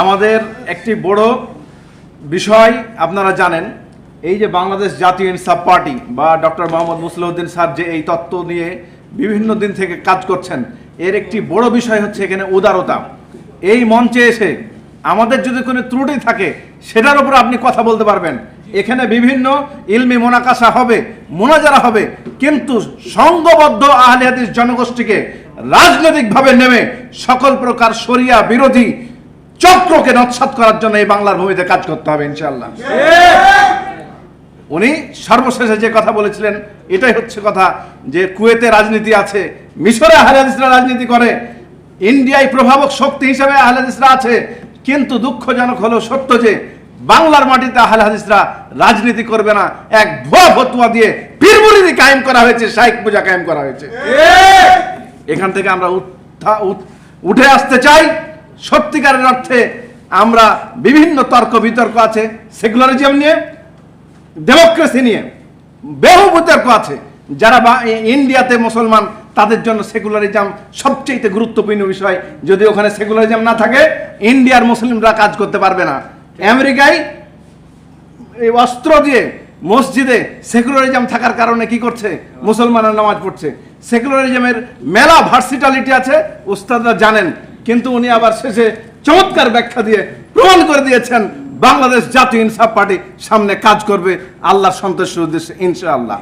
আমাদের একটি বড় বিষয় আপনারা জানেন, এই যে বাংলাদেশ জাতীয় ইনসাফ পার্টি বা ডক্টর মোহাম্মদ মুসলিউদ্দিন স্যার যে এই তত্ত্ব নিয়ে বিভিন্ন দিন থেকে কাজ করছেন, এর একটি বড় বিষয় হচ্ছে এখানে উদারতা। এই মঞ্চে এসে আমাদের যদি কোনো ত্রুটি থাকে, সেটার উপর আপনি কথা বলতে পারবেন। এখানে বিভিন্ন ইলমি মোনাকাশা হবে, মোনাজারা হবে, কিন্তু সংঘবদ্ধ আহলে হাদিস জনগোষ্ঠীকে রাজনৈতিকভাবে নেমে সকল প্রকার শরিয়া বিরোধী চক্রকে নৎসাত করার জন্য এই বাংলার ভূমিতে কাজ করতে হবে ইনশাআল্লাহ। উনি সর্বশেষে যে কথা বলেছিলেন এটাই হচ্ছে কথা যে কুয়েতে রাজনীতি আছে মিশরে আহলাদিসরা রাজনীতি করে ইন্ডিয়ায় প্রভাবক শক্তি হিসেবে আহলাদিসরা আছে কিন্তু দুঃখজনক হলো সত্য যে বাংলার মাটিতে আহলে হাদিসরা রাজনীতি করবে না এক ভুয়া ফতুয়া দিয়ে পীরমুরিদি কায়েম করা হয়েছে শাইখ পূজা কায়েম করা হয়েছে। এখান থেকে আমরা উঠে আসতে চাই। সত্যিকারের অর্থে আমরা বিভিন্ন তর্ক, বিতর্ক আছে, সেকুলারিজম নিয়ে, ডেমোক্রেসি নিয়ে, বহু বিতর্ক আছে। যারা বা- ইন্ডিয়াতে মুসলমান, তাদের জন্য সেকুলারিজম সবচেয়ে গুরুত্বপূর্ণ বিষয়। যদি ওখানে সেকুলারিজম না থাকে, ইন্ডিয়ার মুসলিমরা কাজ করতে পারবে না। আমেরিকায় এই অস্ত্র দিয়ে মসজিদে সেকুলারিজম থাকার কারণে কি করছে? মুসলমানের নামাজ পড়ছে। সেকুলারিজমের মেলা ভার্সিটালিটি আছে, উস্তাদরা জানেন। কিন্তু উনি আবার শেষে চমৎকার ব্যাখ্যা দিয়ে প্রমাণ করে দিয়েছেন, বাংলাদেশ জাতীয় ইনসাফ পার্টি সামনে কাজ করবে আল্লাহ সন্তোষের উদ্দেশ্যে, ইনশাআল্লাহ।